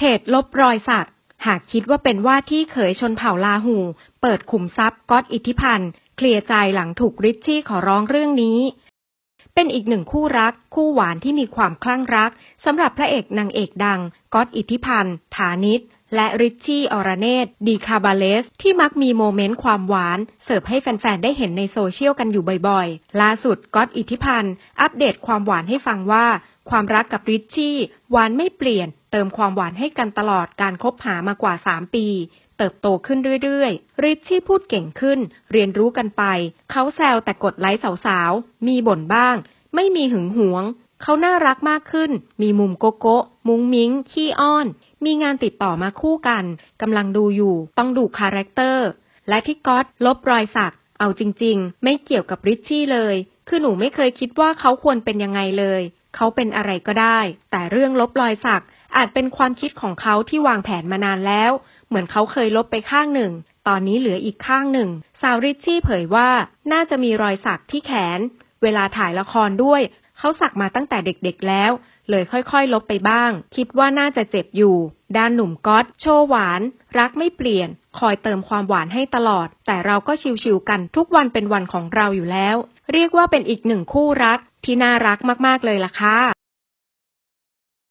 เหตุลบรอยสัก หากคิดว่าเป็นว่าที่เขยชนเผ่าลาหู เปิดขุมทรัพย์ก๊อตอิทธิพันธ์เคลียร์ใจหลังถูกริชชี่ขอร้องเรื่องนี้ เป็นอีกหนึ่งคู่รัก คู่หวานที่มีความคลั่งรักสำหรับพระเอกนางเอกดังก๊อตอิทธิพันธ์ฐานิชและริชชี่อรเนตดีคาบาเลส ที่มักมีโมเมนต์ความหวาน เสิร์ฟให้แฟน ๆ ได้เห็นในโซเชียลกันอยู่บ่อยๆ ล่าสุดก๊อตอิทธิพันธ์ อัปเดตความหวานให้ฟังว่า ความรักกับริชชี่หวานไม่เปลี่ยน เติมความหวานให้กันตลอดการคบหามากว่า 3 ปี เติบโตขึ้นเรื่อยๆ ริชชี่พูดเก่งขึ้น เรียนรู้กันไป เขาแซวแต่กดไลค์สาวๆ มีบ่นบ้าง ไม่มีหึงหวง เขาน่ารักมากขึ้น มีมุมโกโก้มุ้งมิ้ง ขี้อ้อน มีงานติดต่อมาคู่กันกำลังดูอยู่ ต้องดูคาแรคเตอร์ และที่ก๊อตลบรอยสัก เอาจริง ๆ ไม่เกี่ยวกับริชชี่เลย คือหนูไม่เคยคิดว่าเขาควรเป็นยังไงเลย เขาเป็นอะไรก็ได้ แต่เรื่องลบรอยสักอาจเป็นความคิดของเขาที่วางแผนมานานแล้ว เหมือนเขาเคยลบไปข้างหนึ่ง ตอนนี้เหลืออีกข้างหนึ่ง สาวริชชี่เผยว่าน่าจะมีรอยสักที่แขน เวลาถ่ายละครด้วย เขาสักมาตั้งแต่เด็กๆแล้ว เลยค่อยๆ ลบไปบ้าง คิดว่าน่าจะเจ็บอยู่ ด้านหนุ่มก๊อตโชว์หวาน รักไม่เปลี่ยน คอยเติมความหวานให้ตลอด แต่เราก็ชิวๆกันทุกวันเป็นวันของเราอยู่แล้ว เรียกว่าเป็นอีกหนึ่งคู่รัก ที่น่ารักมาก ๆ เลยล่ะค่ะ